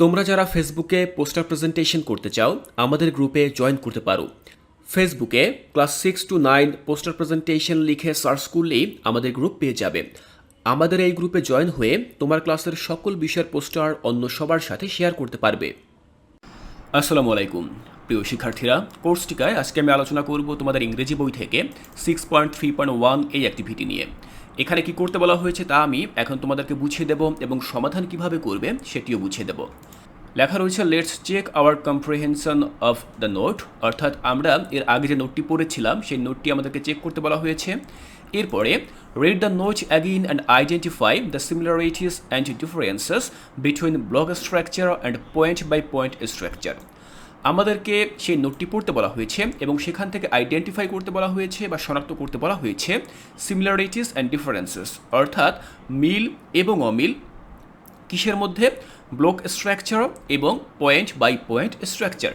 তোমরা যারা ফেসবুকে পোস্টার প্রেজেন্টেশন করতে চাও, আমাদের গ্রুপে জয়েন করতে পারো। ফেসবুকে class six to nine poster presentation লিখে সার্চ করলেই আমাদের গ্রুপ পেয়ে যাবে। আমাদের এই গ্রুপে জয়েন হয়ে তোমার ক্লাসের সকল বিষয়ের পোস্টার অন্য সবার সাথে শেয়ার করতে পারবে। আসসালামু আলাইকুম। প্রিয় শিক্ষার্থীরা কোর্স টিকায় আজকে আমি আলোচনা করব তোমাদের ইংরেজি বই থেকে six point three point one এই অ্যাক্টিভিটি নিয়ে। এখানে কি করতে বলা হয়েছে তা আমি এখন তোমাদেরকে বুঝিয়ে দেব এবং সমাধান কীভাবে করবে সেটিও বুঝিয়ে দেব। লেখা রয়েছে let's check our comprehension of the note অর্থাৎ আমরা এর আগে যে নোটটি পড়েছিলাম, সেই নোটটি আমাদেরকে চেক করতে বলা হয়েছে। এরপরে read the note again and identify the similarities and differences between block structure and point by point structure আমাদেরকে সেই নোটটি পড়তে বলা হয়েছে এবং সেখান থেকে আইডেন্টিফাই করতে বলা হয়েছে বা শনাক্ত করতে বলা হয়েছে সিমিলারিটিস অ্যান্ড ডিফারেন্সেস অর্থাৎ মিল এবং অমিল, কিসের মধ্যে? ব্লক স্ট্রাকচার এবং পয়েন্ট বাই পয়েন্ট স্ট্রাকচার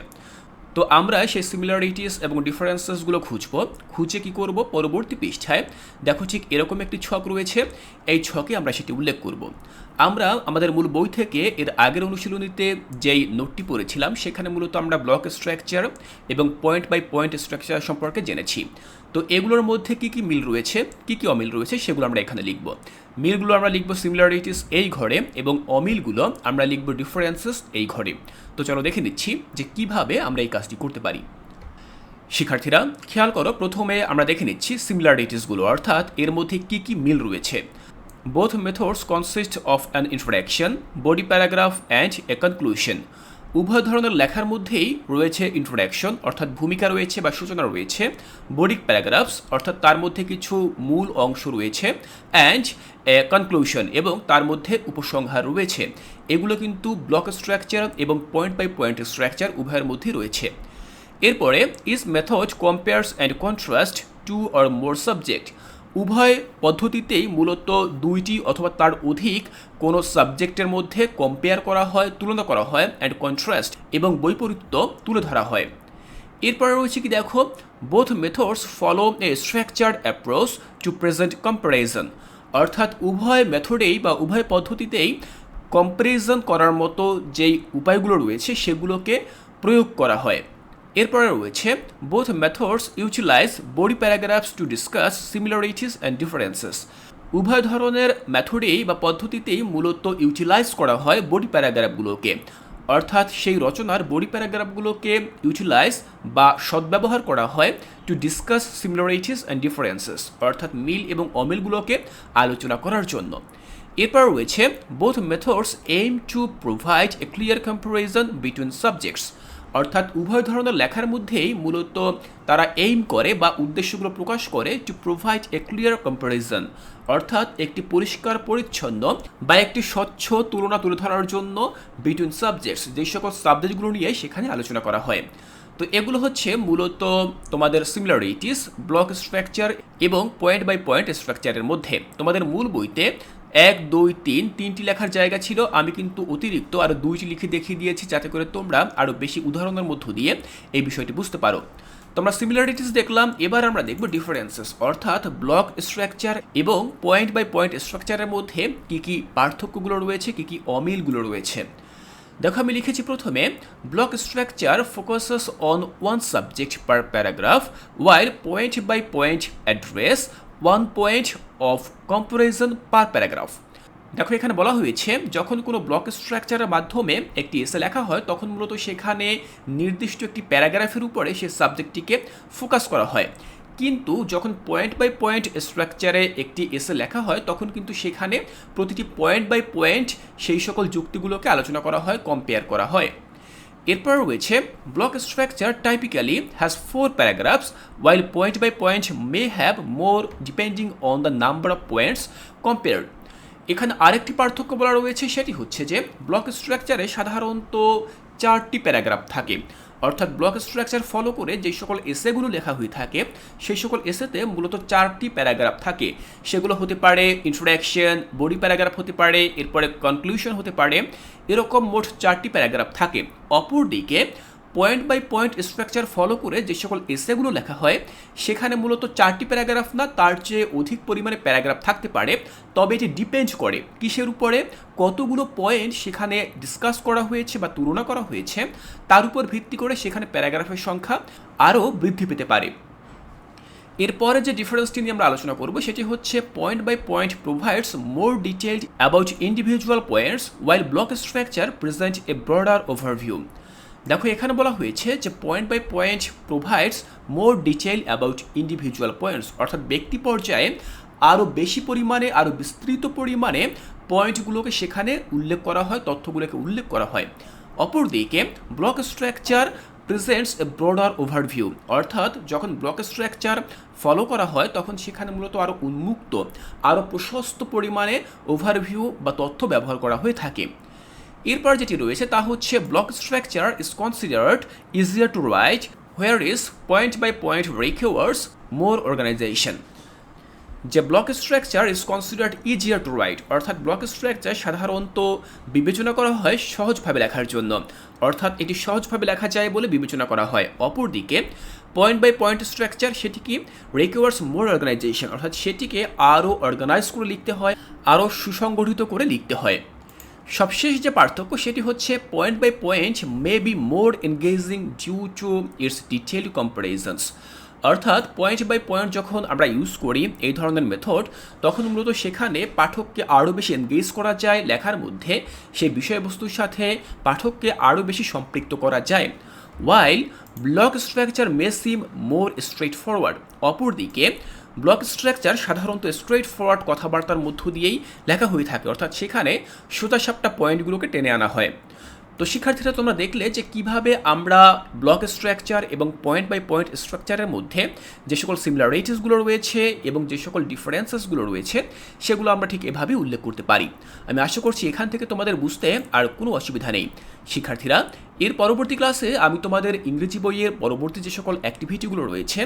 তো আমরা সেই সিমিলারিটিস এবং ডিফারেন্সেসগুলো খুঁজব। খুঁজে কি করব? পরবর্তী পৃষ্ঠায়। দেখো ঠিক এরকম একটি ছক রয়েছে। এই ছকে আমরা সেটি উল্লেখ করব। আমরা আমাদের মূল বই থেকে এর আগের অনুশীলনীতে যেই নোটটি পড়েছিলাম, সেখানে মূলত আমরা ব্লক স্ট্রাকচার এবং পয়েন্ট বাই পয়েন্ট স্ট্রাকচার সম্পর্কে জেনেছি। তো এগুলোর মধ্যে কি কি মিল রয়েছে, কি কি অমিল রয়েছে, সেগুলো আমরা এখানে লিখব। মিলগুলো আমরা লিখব সিমিলারিটিস এই ঘরে এবং অমিলগুলো আমরা লিখব ডিফারেন্সেস এই ঘরে। তো চলো দেখে নিচ্ছি যে কীভাবে আমরা এই কাজটি করতে পারি। শিক্ষার্থীরা, খেয়াল করো, প্রথমে আমরা দেখে নিচ্ছি সিমিলারিটিসগুলো অর্থাৎ এর মধ্যে কি কি মিল রয়েছে। Both methods consist of an introduction body paragraph and a conclusion উভয় ধরনের লেখার মধ্যেই রয়েছে ইন্ট্রোডাকশন অর্থাৎ ভূমিকা রয়েছে বা সূচনা রয়েছে বডি প্যারাগ্রাফস অর্থাৎ তার মধ্যে কিছু মূল অংশ রয়েছে অ্যান্ড এ কনক্লুশন এবং তার মধ্যে উপসংহার রয়েছে। এগুলো কিন্তু ব্লক স্ট্রাকচার এবং পয়েন্ট বাই পয়েন্ট স্ট্রাকচার উভয়ের মধ্যেই রয়েছে। এরপরে is method compares and contrast two or more subjects উভয় পদ্ধতিতেই মূলত দুইটি অথবা তার অধিক কোনো সাবজেক্টের মধ্যে কম্পেয়ার করা হয়, তুলনা করা হয় অ্যান্ড কন্ট্রাস্ট এবং বৈপরীত্য তুলে ধরা হয়। এরপরে রয়েছে কি দেখো? Both methods follow a structured approach to present comparison অর্থাৎ উভয় মেথডেই বা উভয় পদ্ধতিতেই কম্পারিজন করার মতো যেই উপায়গুলো রয়েছে, সেগুলোকে প্রয়োগ করা হয়। এরপরে রয়েছে both methods utilize body paragraphs to discuss similarities and differences উভয় ধরনের মেথডেই বা পদ্ধতিতেই মূলত ইউটিলাইজ করা হয় বডি প্যারাগ্রাফগুলোকে অর্থাৎ সেই রচনার বডি প্যারাগ্রাফগুলোকে ইউটিলাইজ বা সদ্ব্যবহার করা হয় to discuss similarities and differences অর্থাৎ মিল এবং অমিলগুলোকে আলোচনা করার জন্য। এরপর রয়েছে both methods aim to provide a clear comparison between subjects অর্থাৎ উভয় ধরনের লেখার মধ্যেই মূলত তারা এইম করে বা উদ্দেশ্যগুলো প্রকাশ করে to provide a clear comparison অর্থাৎ একটি পরিষ্কার, পরিচ্ছন্ন বা একটি স্বচ্ছ তুলনা তুলে ধরার জন্য বিটুইন সাবজেক্টস যে সকল সাবজেক্টগুলো নিয়ে সেখানে আলোচনা করা হয়। তো এগুলো হচ্ছে মূলত তোমাদের সিমিলারিটিস ব্লক স্ট্রাকচার এবং পয়েন্ট বাই পয়েন্ট স্ট্রাকচারের মধ্যে। তোমাদের মূল বইতে এক, দুই, তিন, তিনটি লেখার জায়গা ছিল। আমি কিন্তু অতিরিক্ত আরও দুইটি লিখে দেখিয়ে দিয়েছি যাতে করে তোমরা আরও বেশি উদাহরণের মধ্য দিয়ে এই বিষয়টি বুঝতে পারো। তোমরা সিমিলারিটিস দেখলাম। এবার আমরা দেখব ডিফারেন্সেস অর্থাৎ ব্লক স্ট্রাকচার এবং পয়েন্ট বাই পয়েন্ট স্ট্রাকচারের মধ্যে কী কী পার্থক্যগুলো রয়েছে, কী কী অমিলগুলো রয়েছে। দেখো, আমি লিখেছি প্রথমে block structure focuses on one subject per paragraph while point by point address one point of comparison per paragraph দেখো, এখানে বলা হয়েছে, যখন কোনো ব্লক স্ট্রাকচারের মাধ্যমে একটি এসে লেখা হয়, তখন মূলত সেখানে নির্দিষ্ট একটি প্যারাগ্রাফের উপরে সে সাবজেক্টটিকে ফোকাস করা হয়। কিন্তু যখন পয়েন্ট বাই পয়েন্ট স্ট্রাকচারে একটি এসে লেখা হয়, তখন কিন্তু সেখানে প্রতিটি পয়েন্ট বাই পয়েন্ট সেই সকল যুক্তিগুলোকে আলোচনা করা হয় কম্পেয়ার করা হয়। এরপর রয়েছে block structure typically has four paragraphs while point by point may have more depending on the number of points compared এখানে আরেকটি পার্থক্য বলা রয়েছে, সেটি হচ্ছে যে ব্লক স্ট্রাকচারে সাধারণত চারটি প্যারাগ্রাফ থাকে। অর্থাৎ ব্লক স্ট্রাকচার ফলো করে যে সকল এসেগুলো লেখা হয়ে থাকে, সেই সকল এসেতে মূলত চারটি প্যারাগ্রাফ থাকে। সেগুলো হতে পারে ইন্ট্রোডাকশন বডি প্যারাগ্রাফ হতে পারে, এরপরে কনক্লুশন হতে পারে, এরকম মোট চারটি প্যারাগ্রাফ থাকে। অপরদিকে point by point structure follow করে যে সকল এসেগুলো লেখা হয়, সেখানে মূলত চারটি প্যারাগ্রাফ না, তার চেয়ে অধিক পরিমাণে প্যারাগ্রাফ থাকতে পারে। তবে এটি ডিপেন্ড করে কিসের উপরে, কতগুলো পয়েন্ট সেখানে ডিসকাস করা হয়েছে বা তুলনা করা হয়েছে, তার উপর ভিত্তি করে সেখানে প্যারাগ্রাফের সংখ্যা আরও বৃদ্ধি পেতে পারে। এরপরে যে ডিফারেন্সটি নিয়ে আমরা আলোচনা করব, সেটি হচ্ছে point by point provides more detailed about individual points while block structure present a broader overview দেখো, এখানে বলা হয়েছে যে point by point provides more detail about individual points অর্থাৎ ব্যক্তি পর্যায়ে আরও বেশি পরিমাণে আরও বিস্তৃত পরিমাণে পয়েন্টগুলোকে সেখানে উল্লেখ করা হয়, তথ্যগুলোকে উল্লেখ করা হয়। অপরদিকে block structure presents a broader overview অর্থাৎ যখন ব্লক স্ট্রাকচার ফলো করা হয়, তখন সেখানে মূলত আরও উন্মুক্ত আরও প্রশস্ত পরিমাণে ওভারভিউ বা তথ্য ব্যবহার করা হয়ে থাকে। এরপর যেটি রয়েছে তা হচ্ছে block structure is considered easier to write where is point by point requires more organization যে block structure is considered easier to write অর্থাৎ ব্লক স্ট্রাকচার সাধারণত বিবেচনা করা হয় সহজভাবে লেখার জন্য। অর্থাৎ এটি সহজভাবে লেখা যায় বলে বিবেচনা করা হয়। অপরদিকে পয়েন্ট বাই পয়েন্ট স্ট্রাকচার সেটিকে রিকোয়ার্স মোর অর্গানাইজেশন অর্থাৎ সেটিকে আরও অর্গানাইজ করে লিখতে হয়, আরও সুসংগঠিত করে লিখতে হয়। সবশেষ যে পার্থক্য সেটি হচ্ছে point by point may be more engaging due to its detail comparisons অর্থাৎ পয়েন্ট বাই পয়েন্ট যখন আমরা ইউজ করি এই ধরনের মেথড তখন মূলত সেখানে পাঠককে আরও বেশি এনগেজ করা যায় লেখার মধ্যে, সেই বিষয়বস্তুর সাথে পাঠককে আরও বেশি সম্পৃক্ত করা যায়। While block structure may seem more straightforward অপরদিকে ব্লক স্ট্রাকচার সাধারণত স্ট্রেট ফরওয়ার্ড কথাবার্তার মধ্য দিয়েই লেখা হয়ে থাকে। অর্থাৎ সেখানে সোজাসাপটা পয়েন্টগুলোকে টেনে আনা হয়। তো শিক্ষার্থীরা, তোমরা দেখলে যে কীভাবে আমরা ব্লক স্ট্রাকচার এবং পয়েন্ট বাই পয়েন্ট স্ট্রাকচারের মধ্যে যে সকল সিমিলারিটিসগুলো রয়েছে এবং যে সকল ডিফারেন্সেসগুলো রয়েছে, সেগুলো আমরা ঠিক এভাবেই উল্লেখ করতে পারি। আমি আশা করছি এখান থেকে তোমাদের বুঝতে আর কোনো অসুবিধা নেই। শিক্ষার্থীরা, এর পরবর্তী ক্লাসে আমি তোমাদের ইংরেজি বইয়ের পরবর্তী যে সকল অ্যাক্টিভিটিগুলো রয়েছে,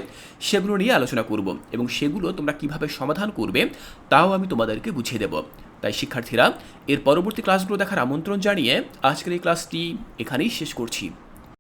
সেগুলো নিয়ে আলোচনা করব এবং সেগুলো তোমরা কীভাবে সমাধান করবে, তাও আমি তোমাদেরকে বুঝিয়ে দেব। তাই শিক্ষার্থীরা এর পরবর্তী ক্লাসগুলো দেখার আমন্ত্রণ জানিয়ে আজকের এই ক্লাসটি এখানেই শেষ করছি।